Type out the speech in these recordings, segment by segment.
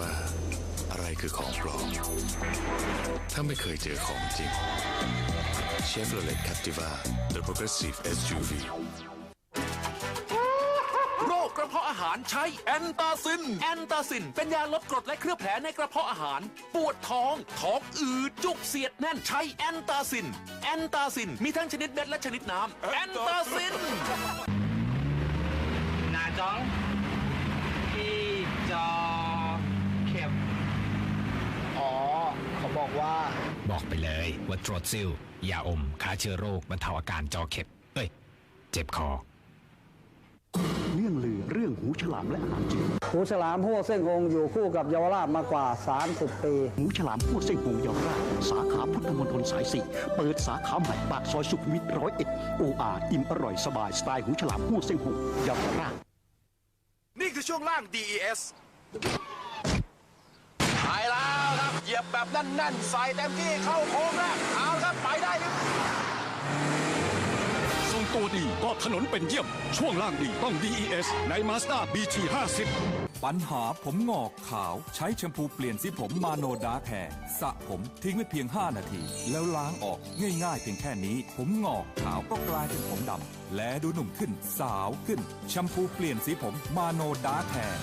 ว่า อะไรคือของปลอม ถ้าไม่เคยเจอของจริง Chevrolet Captiva The Progressive SUV โรคกระเพาะอาหารใช้แอนตาซิน แอนตาซิน เป็นยาลดกรดและเคลือบแผลในกระเพาะอาหาร ปวดท้อง ท้องอืดจุกเสียดแน่นใช้แอนตาซิน แอนตาซิน มีทั้งชนิดเม็ดและชนิดน้ำแอนตาซินหนาจ้องที่จอเข็บ อ๋อ เขาบอกว่า บอกไปเลยว่าตรวจซิลยาอมฆ่าเชื้อโรคบรรเทาอาการจอเข็บเอ้ย เจ็บคอ เรื่องลือเรื่องหูฉลามและอาหารจืดหูฉลามหัวเส้นคงอยู่คู่กับเยาวราชมากว่า 30 ปีหูฉลามหัวเส้นหงเยาวราชสาขาพุทธมณฑลสายสี่เปิดสาขาใหม่ปากซอยสุขุมวิทร้อยเอ็ดโออาอิ่มอร่อยสบายสไตล์หูฉลามหัวเส้นหงเยาวราชนี่คือช่วงล่าง DES ไปแล้วครับเห ยียบแบบแน่นๆ ใส่เต็มที่เข้าโค้งแรกเอาละครับ ไปได้ครับทรงตัวดีก็ถนนเป็นเยี่ยม ช่วงล่างดีต้อง DES ใน Mazda BT 50ปัญหาผมงอกขาว ใช้แชมพูเปลี่ยนสีผมมาโนดาแคร์สระผมทิ้งไว้เพียง 5 นาที แล้วล้างออกง่ายๆเพียงแค่นี้ ผมงอกขาวก็กลายเป็นผมดำและดูหนุ่มขึ้นสาวขึ้นแชมพูเปลี่ยนสีผมมาโนดาแคร์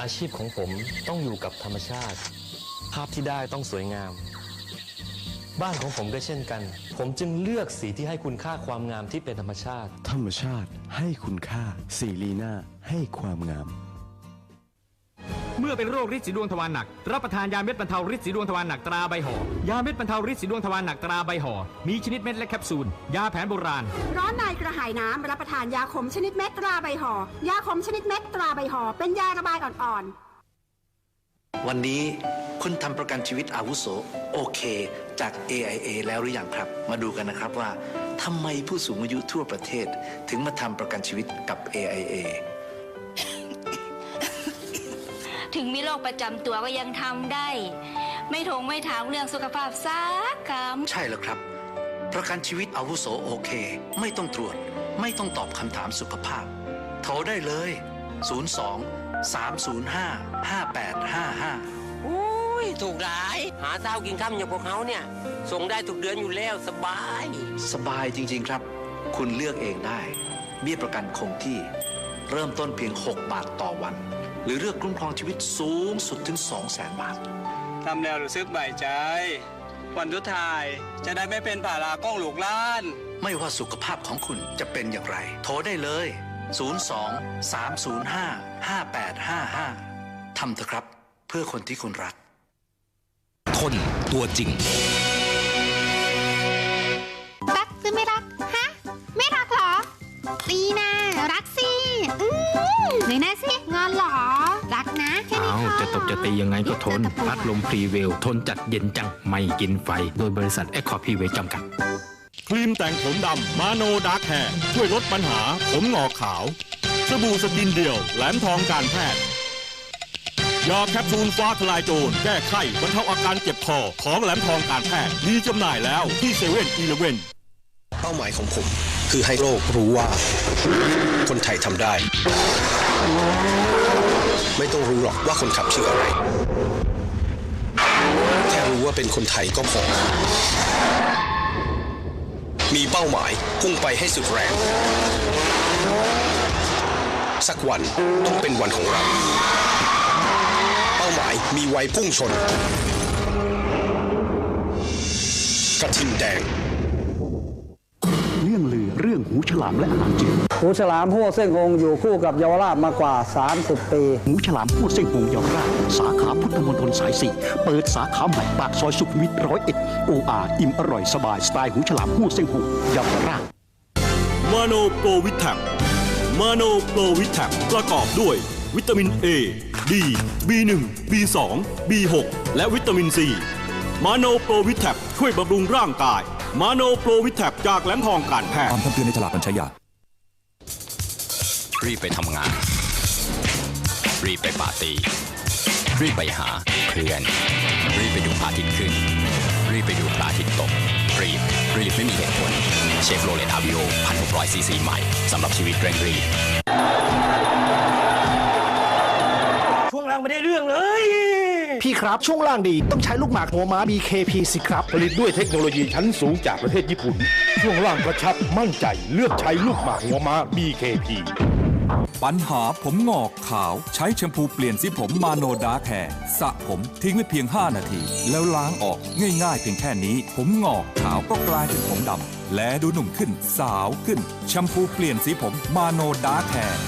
อาชีพของผมต้องอยู่กับธรรมชาติ ภาพที่ได้ต้องสวยงาม บ้านของผมก็เช่นกัน ผมจึงเลือกสีที่ให้คุณค่าความงามที่เป็นธรรมชาติ ธรรมชาติให้คุณค่า สีลีน่าให้ความงาม เมื่อเป็นโรคฤทธิ์สีดวงทวารหนัก รับประทานยาเม็ดบรรเทาฤทธิ์สีดวงทวารหนักตราใบห่อยาเม็ดบรรเทาฤทธิ์สีดวงทวารหนักตราใบห่อมีชนิดเม็ดและแคปซูล ยาแผนโบราณ ร้อนในกระหายน้ำรับประทานยาขมชนิดเม็ดตราใบห่อยาขมชนิดเม็ดตราใบห่อเป็นยาระบายอ่อนๆ วันนี้คุณทำประกันชีวิตอาวุโสโอเค จาก AIA แล้วหรือยังครับ มาดูกันนะครับว่าทำไมผู้สูงอายุทั่วประเทศ ถึงมาทำประกันชีวิตกับ AIA ถึงมีโรคประจำตัวก็ยังทำได้ ไม่ทงไม่ถามเรื่องสุขภาพสักคำใช่แล้วครับ ประกันชีวิตอาวุโสโอเค ไม่ต้องตรวจ ไม่ต้องตอบคำถามสุขภาพ โทรได้เลย 02 305 5855 อุ้ย ถูกหลาย หาเช้ากินข้ามอย่างพวกเขาเนี่ย ส่งได้ทุกเดือนอยู่แล้วสบาย สบายจริง ๆ ครับ คุณเลือกเองได้ เบี้ยประกันคงที่ เริ่มต้นเพียง 6 บาทต่อวัน หรือเลือกคุ้มครองชีวิตสูงสุดถึง 2 0 0 0 0 0 บาท ทำแล้วรู้สึกใบใจ วันทุดท้ายจะได้ไม่เป็นภาระก้องหลูกล้าน ไม่ว่าสุขภาพของคุณจะเป็นอย่างไร โทรได้เลย 02 305 5855 ทำเถอะครับ เพื่อคนที่คุณรักทนตัวจริง รักหรือไม่รัก ฮะ ไม่รักเหรอตีนะรักสิอืมไหนนะสิงอนเหรอ รักนะแค่นี้เอาพอ จะตบจะตียังไงก็ทน พัดลมพรีเวล ทนจัดเย็นจัง ไม่กินไฟ โดยบริษัทแอคคอร์พรีเวลจำกัดค รีมแต่งผมดำมาโนดาร์คแคร์ช่วยลดปัญหาผมงอกขาว สบู่สกินเดียวแหลมทองการแพทย์ยาแคปซูลฟ้าทลายโจรแก้ไข้บรรเทาอาการเจ็บคอของแหลมทองการแพทย์มีจำหน่ายแล้วที่เซเว่นอีเลเว่นเป้าหมายของผม คือให้โลกรู้ว่า คนไทยทำได้ ไม่ต้องรู้หรอกว่าคนขับชื่ออะไร แค่รู้ว่าเป็นคนไทยก็พอ มีเป้าหมายพุ่งไปให้สุดแรง สักวันต้องเป็นวันของเรา เป้าหมายมีไว้พุ่งชนกระทิงแดง หูฉลามและอาหารจืดหูฉลามหัวเส้นคงอยู่คู่กับเยาวราชมากว่า 30 ปีหูฉลามหัวเส้นหงเยาวราชสาขาพุทธมณฑลสายสี่เปิดสาขาใหม่ปากซอยสุขุมวิทร้อยเอ็ดโออาอิ่มอร่อยสบายสไตล์หูฉลามหัวเส้นหงเยาวราชมาโนโปรวิทแทคมาโนโปรวิทแทคประกอบด้วย วิตามิน A D B1 B2 B6 และวิตามิน C มาโนโปรวิทแทคช่วยบำรุงร่างกาย มาโนโปรวิทแทคจากแหลมทองการแพทย์คำเตือนในฉลากการใช้ยา รีบไปทำงาน รีบไปปาร์ตี้ รีบไปหาเพื่อน รีบไปดูพระอาทิตย์ขึ้น รีบไปดูพระอาทิตย์ตก รีบ รีบไม่มีเหตุผล เชฟโรเลตอาวิโอ1,600ซีซีใหม่สำหรับชีวิตเร่งรีบ พี่ครับ ช่วงล่างดีต้องใช้ลูกหมากหัวม้า BKP สิครับ ผลิตด้วยเทคโนโลยีชั้นสูงจากประเทศญี่ปุ่น ช่วงล่างกระชับมั่นใจเลือกใช้ลูกหมากหัวม้า BKP ปัญหาผมงอกขาว ใช้แชมพูเปลี่ยนสีผมมาโนดาแคร์สระผมทิ้งไว้เพียง 5 นาที แล้วล้างออกง่ายๆเพียงแค่นี้ ผมงอกขาวก็กลายเป็นผมดำและดูหนุ่มขึ้นสาวขึ้น แชมพูเปลี่ยนสีผมมาโนดาแคร์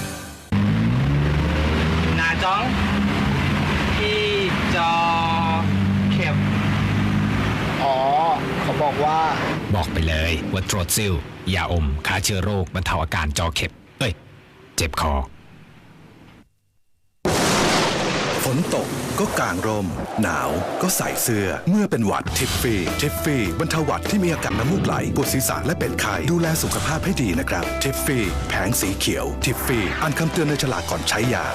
นาจ้องที่จอเข็บ อ๋อ เขาบอก ว่า บอกไปเลยว่าโทรซิลยาอมฆ่าเชื้อโรคบรรเทาอาการจอเข็บ เอ้ย เจ็บคอ ฝนตกก็กางร่ม หนาวก็ใส่เสื้อ เมื่อเป็นหวัดทิฟฟี่ทิฟฟี่บรรเทาหวัดที่มีอาการน้ำมูกไหลปวดศีรษะและเป็นไข้ดูแลสุขภาพให้ดีนะครับทิฟฟี่แผงสีเขียวทิฟฟี่อ่านคำเตือนในฉลากก่อนใช้ยา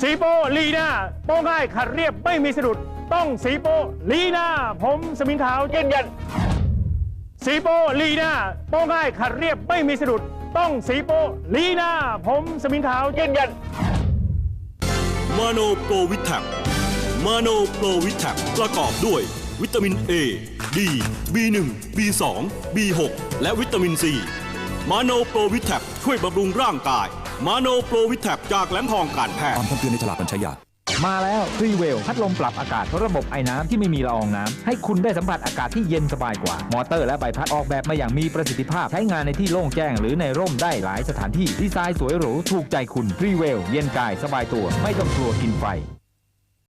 สีโปลีน่าโป้ง่ายขัดเรียบไม่มีสะดุดต้องสีโปลีน่าผมสมิงขาวยืนยัน สีโปลีน่าโป้ง่ายขัดเรียบไม่มีสะดุด ต้องสีโปลีน่าผมสมิงขาวยืนยันมาโนโปรวิแทคมาโนโปรวิแทคประกอบด้วย วิตามิน A D B1 B2 B6 และวิตามิน C มาโนโปรวิแทคช่วยบำรุงร่างกาย มาโนโปรวิแทคจากแหลมทองการแพทย์ตามคำเตือนในฉลากก่อนใช้ยา มาแล้วฟรีเวลพัดลมปรับอากาศระบบไอ้น้ำที่ไม่มีละอองน้ำให้คุณได้สัมผัสอากาศที่เย็นสบายกว่า มอเตอร์และใบพัดออกแบบมาอย่างมีประสิทธิภาพ ใช้งานในที่โล่งแจ้งหรือในร่มได้หลายสถานที่ดีไซน์สวยหรูถูกใจคุณฟรีเวลเย็นกายสบายตัว ไม่ต้องกลัวกินไฟ